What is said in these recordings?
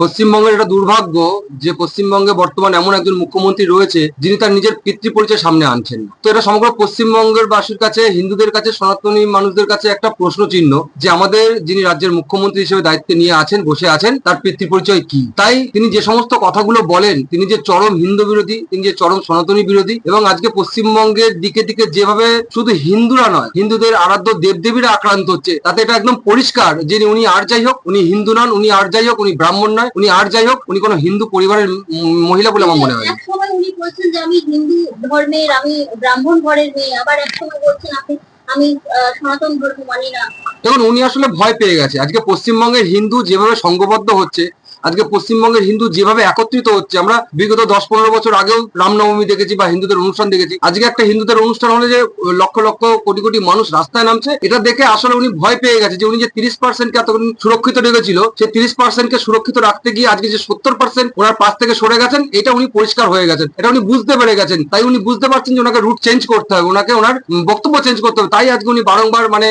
পশ্চিমবঙ্গের এটা দুর্ভাগ্য যে পশ্চিমবঙ্গে বর্তমানে এমন একজন মুখ্যমন্ত্রী রয়েছে যিনি তার নিজের পিতৃ পরিচয় সামনে আনছেন। তো এটা সমগ্র পশ্চিমবঙ্গের বাসীর কাছে, হিন্দুদের কাছে, সনাতনী মানুষদের কাছে একটা প্রশ্ন চিহ্ন যে আমাদের যিনি রাজ্যের মুখ্যমন্ত্রী হিসেবে দায়িত্বে নিয়ে আছেন, বসে আছেন, তার পিতৃ পরিচয় কি? তাই তিনি যে সমস্ত কথাগুলো বলেন, তিনি যে চরম হিন্দু বিরোধী, তিনি যে চরম সনাতনী বিরোধী এবং আজকে পশ্চিমবঙ্গের দিকে দিকে যেভাবে শুধু হিন্দুরা নয়, হিন্দুদের আরাধ্য দেবদেবীরা আক্রান্ত হচ্ছে, তাতে এটা একদম পরিষ্কার যে উনি আর যাই হোক, উনি হিন্দু নন, উনি আর যাই হোক, উনি ব্রাহ্মণ নয় উনি আর যাই হোক উনি কোনো হিন্দু পরিবারের মহিলা বলে আমার মনে হয়। এক সময় উনি বলছেন যে আমি হিন্দু ধর্মের আমি ব্রাহ্মণ ঘরের মেয়ে। আবার এক সময় বলছেন আপনি আমি সনাতন ধর্ম মানি না। দেখুন উনি আসলে ভয় পেয়ে গেছে। আজকে পশ্চিমবঙ্গের হিন্দু যেভাবে সংঘবদ্ধ হচ্ছে আজকে পশ্চিমবঙ্গের হিন্দু যেভাবে একত্রিত হচ্ছে, আমরা বিগত দশ পনেরো বছর আগেও রামনবমী দেখেছি বা হিন্দুদের অনুষ্ঠান দেখেছি। আজকে একটা হিন্দুদের অনুষ্ঠান হলে যে লক্ষ লক্ষ কোটি কোটি মানুষ রাস্তায় নামছে, এটা দেখে আসলে উনি ভয় পেয়ে গেছে যে উনি যে তিরিশ পার্সেন্টকে এতদিন সুরক্ষিত রেখেছিল, সেই তিরিশ পার্সেন্টকে সুরক্ষিত রাখতে গিয়ে আজকে যে সত্তর পার্সেন্ট ওনার পাশ থেকে সরে গেছেন, এটা উনি পরিষ্কার হয়ে গেছেন। এটা উনি বুঝতে পেরে গেছেন। তাই উনি বুঝতে পারছেন যে ওনাকে রুট চেঞ্জ করতে হবে, ওনাকে ওনার বক্তব্য চেঞ্জ করতে হবে। তাই আজকে উনি বারংবার মানে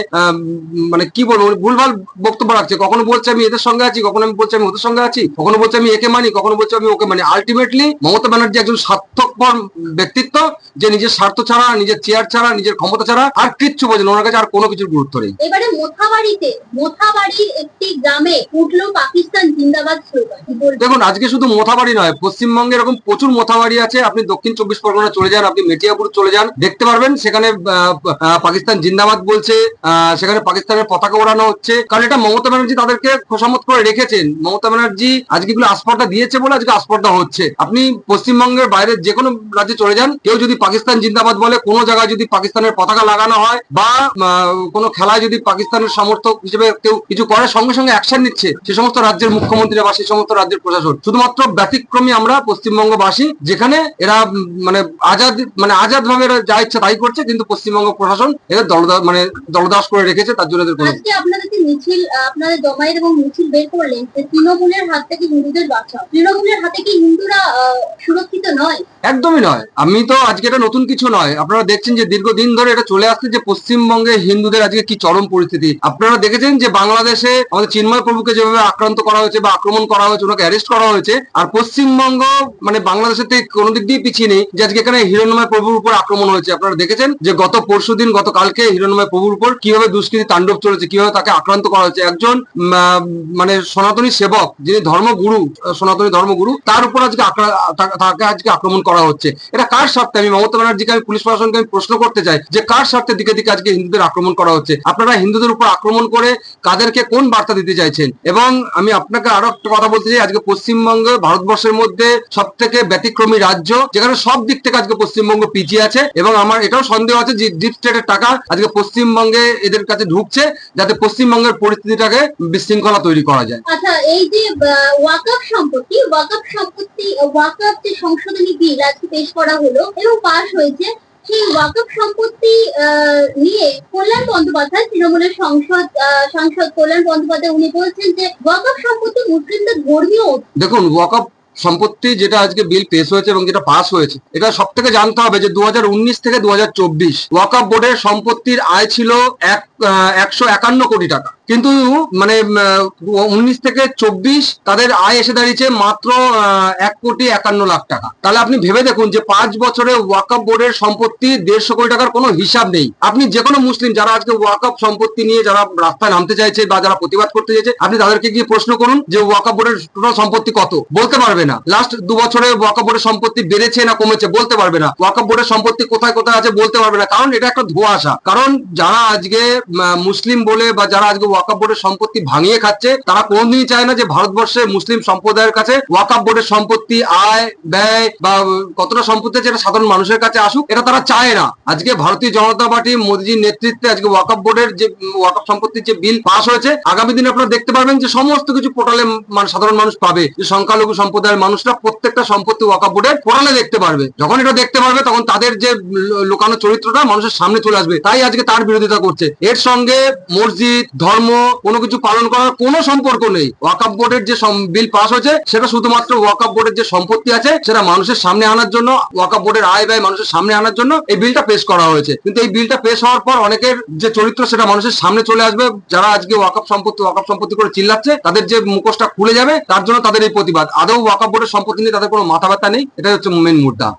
মানে কি বলব ভুলভাল বক্তব্য রাখছে। কখনো বলছে আমি এদের সঙ্গে আছি, কখনো আমি বলছি আমি ওদের সঙ্গে আছি। কখনো বলছে আমি একে মানি কখনো বলছে আমি ওকে মানি। আলটিমেটলি মমতা ব্যানার্জি একজন স্বার্থপর ব্যক্তিত্ব যে নিজের স্বার্থ ছাড়া নিজের চেয়ার ছাড়া নিজের ক্ষমতা ছাড়া আর কিচ্ছু বোঝেন ওনার কাছে আর কোনো কিছুর গুরুত্ব নেই। এবারে মোথাবাড়িতে মোথাবাড়ির একটি গ্রামে উঠল পাকিস্তান জিন্দাবাদ? দেখুন আজকে শুধু মোথাবাড়ি নয় পশ্চিমবঙ্গে এরকম প্রচুর মোথাবাড়ি আছে। আপনি দক্ষিণ চব্বিশ পরগনা চলে যান আপনি মেটিয়াপুর চলে যান দেখতে পারবেন সেখানে পাকিস্তান জিন্দাবাদ বলছে আহ, সেখানে পাকিস্তানের পতাকা ওড়ানো হচ্ছে। কারণ এটা মমতা ব্যানার্জি তাদেরকে খোসামত করে রেখেছেন। মমতা ব্যানার্জি আজকে এগুলো আস্পর্ধা দিয়েছে বলে আজকে আস্পর্ধা হচ্ছে। আপনি পশ্চিমবঙ্গের বাইরে যে কোনো রাজ্যে চলে যান, কেউ যদি পাকিস্তান জিন্দাবাদ বলে, কোনো জায়গায় যদি পাকিস্তানের পতাকা লাগানো হয় বা কোনো খেলায় যদি পাকিস্তানের সমর্থক হিসেবে কেউ কিছু করে, সঙ্গে সঙ্গে অ্যাকশন নিচ্ছে সে সমস্ত রাজ্যের মুখ্যমন্ত্রীরা বা সে সমস্ত রাজ্যের প্রশাসন। শুধুমাত্র ব্যতিক্রমী আমরা পশ্চিমবঙ্গবাসী, যেখানে এরা মানে আজাদ মানে আজাদ ভাবে যা ইচ্ছা তাই করছে, কিন্তু পশ্চিমবঙ্গ প্রশাসন এদের দলদাস মানে দলদাস করে রেখেছে, তার জন্য এদের কোনো আজকে আপনাদেরকে মিছিল আপনাদের জমায়েত এবং মিছিল বের করলেন তৃণমূলের হাত থেকে হিন্দুদের বাঁচাও তৃণমূলের হাতে কি হিন্দুরা সুরক্ষিত নয়? একদমই নয়। আমি তো আজকে এটা নতুন কিছু নয়। আপনারা দেখছেন যে দীর্ঘদিন ধরে এটা চলে আসছে যে পশ্চিমবঙ্গে হিন্দুদের আজকে কি চরম পরিস্থিতি। আপনারা দেখেছেন যে বাংলাদেশে আমাদের চিন্ময় প্রভুকে যেভাবে আক্রান্ত করা হয়েছে বা আক্রমণ করা হয়েছে, ওনাকে অ্যারেস্ট করা হয়েছে, আর পশ্চিমবঙ্গ মানে বাংলাদেশের থেকে কোনো দিক দিয়ে পিছিয়ে নেই যে আজকে এখানে হিরণময় প্রভুর উপর আক্রমণ হয়েছে। আপনারা দেখেছেন যে গত পরশু দিন, গতকালকে হিরণময় প্রভুর উপর কীভাবে দুষ্কৃতি তাণ্ডব চলেছে, কীভাবে তাকে আক্রান্ত করা হয়েছে। একজন মানে সনাতনী সেবক, যিনি ধর্মগুরু, সনাতনী ধর্মগুরু, তার উপর আজকে তাকে আজকে আক্রমণ করা হচ্ছে। এটা কার স্বার্থে? আমি মমতা ব্যানার্জিকে, আমি পুলিশ প্রশাসনকে আমি প্রশ্ন করতে চাই যে কার স্বার্থে দিকে দিকে আজকে হিন্দুদের আক্রমণ করা হচ্ছে? আপনারা হিন্দুদের উপর আক্রমণ করে কাদেরকে কোন বার্তা দিতে চাইছেন? এবং আমি আপনাকে আরও একটা কথা বলতে চাই, আজকে পশ্চিমবঙ্গ, ভারতবর্ষের মধ্যে সব থেকে ব্যতিক্রমী রাজ্য, যেখানে সব দিক থেকে আজকে পশ্চিমবঙ্গ পিছিয়ে আছে, এবং আমার এটাও সন্দেহ আছে যে ডিপ স্টেটের টাকা আজকে পশ্চিমবঙ্গে এদের কাছে ঢুকছে, যাতে পশ্চিমবঙ্গের পরিস্থিতিটাকে বিশৃঙ্খলা তৈরি করা যায়। আচ্ছা এই যে ওয়াকআপ সম্পত্তি ওয়াকআপ সম্পত্তি ওয়াকআপ যে সংশোধনী বিল আজকে পেশ করা হলো এবং পাশ হয়েছে। সেই ওয়াকআপ সম্পত্তি নিয়ে কল্যাণ বন্দ্যোপাধ্যায় তৃণমূলের সংসদ সাংসদ কল্যাণ বন্দ্যোপাধ্যায়, উনি বলছেন যে ওয়াকআপ সম্পত্তি মুসলিমদের ধর্মীয় দেখুন, ওয়াকআপ সম্পত্তি যেটা আজকে বিল পেশ হয়েছে এবং যেটা পাস হয়েছে, এটা সব থেকে জানতে হবে যে দু হাজার উনিশ থেকে দু ওয়াকআপ বোর্ডের সম্পত্তির আয় ছিল এক একশো একান্ন কোটি টাকা। কিন্তু মানে উনিশ থেকে চব্বিশ তাদের আয় এসে দাঁড়িয়েছে মাত্র এক কোটি একান্ন লাখ টাকা। তাহলে আপনি ভেবে দেখুন যে পাঁচ বছরে ওয়াকআপ বোর্ডের সম্পত্তি দেড়শো কোটি টাকার কোনো হিসাব নেই। আপনি যে কোনো মুসলিম যারা আজকে ওয়াকআপ সম্পত্তি নিয়ে যারা রাস্তায় নামতে চাইছে বা যারা প্রতিবাদ করতে চাইছে, আপনি তাদেরকে গিয়ে প্রশ্ন করুন যে ওয়াকআপ বোর্ডের টোটাল সম্পত্তি কত। বলতে পারবে না। লাস্ট দু বছরে ওয়াকআপ বোর্ডের সম্পত্তি বেড়েছে না কমেছে বলতে পারবে না। ওয়াকআপ বোর্ডের সম্পত্তি কোথায় কোথায় আছে বলতে পারবে না। কারণ এটা একটা ধোঁয়াশা। কারণ যারা আজকে মুসলিম বলে বা যারা আজকে ওয়াকআপ বোর্ডের সম্পত্তি ভাঙিয়ে খাচ্ছে। তারা কোনোদিনই চায় না যে ভারতবর্ষে মুসলিম সম্প্রদায়ের কাছে ওয়াকআপ বোর্ডের সম্পত্তি আয়, ব্যয় বা কতটা সম্পত্তি এটা সাধারণ মানুষের কাছে আসুক, এটা তারা চায় না। আজকে ভারতীয় জনতা পার্টি মোদীজির নেতৃত্বে আজকে ওয়াকআপ বোর্ডের যে ওয়াকআপ সম্পত্তির যে বিল পাস হয়েছে, আগামী দিনে আপনারা দেখতে পারবেন যে সমস্ত কিছু পোর্টালে মানে সাধারণ মানুষ পাবে। যে সংখ্যালঘু সম্প্রদায়ের মানুষরা প্রত্যেকটা সম্পত্তি ওয়াকআপ বোর্ডের পোর্টালে দেখতে পারবে। যখন এটা দেখতে পারবে, তখন তাদের যে লোকানো চরিত্রটা মানুষের সামনে চলে আসবে। তাই আজকে তার বিরোধিতা করছে। এর সঙ্গে মসজিদ, ধর্ম ধর্ম, কোনো কিছু পালন করার কোনো সম্পর্ক নেই। ওয়াকাপ বোর্ডের যে বিল পাস হয়েছে, সেটা শুধুমাত্র ওয়াকাপ বোর্ডের যে সম্পত্তি আছে, সেটা মানুষের সামনে আনার জন্য ওয়াকাপ বোর্ডের আয় ব্যয় মানুষের সামনে আনার জন্য এই বিলটা পেশ করা হয়েছে। কিন্তু এই বিলটা পেশ হওয়ার পর অনেকের যে চরিত্র, সেটা মানুষের সামনে চলে আসবে। যারা আজকে ওয়াকাপ সম্পত্তি ওয়াকাপ সম্পত্তি করে চিল্লাচ্ছে, তাদের যে মুখোশটা খুলে যাবে, তার জন্য তাদের এই প্রতিবাদ। আদৌ ওয়াকাপ বোর্ডের সম্পত্তি নিয়ে তাদের কোনো মাথা ব্যথা নেই? এটা হচ্ছে মেন মুদ্রা।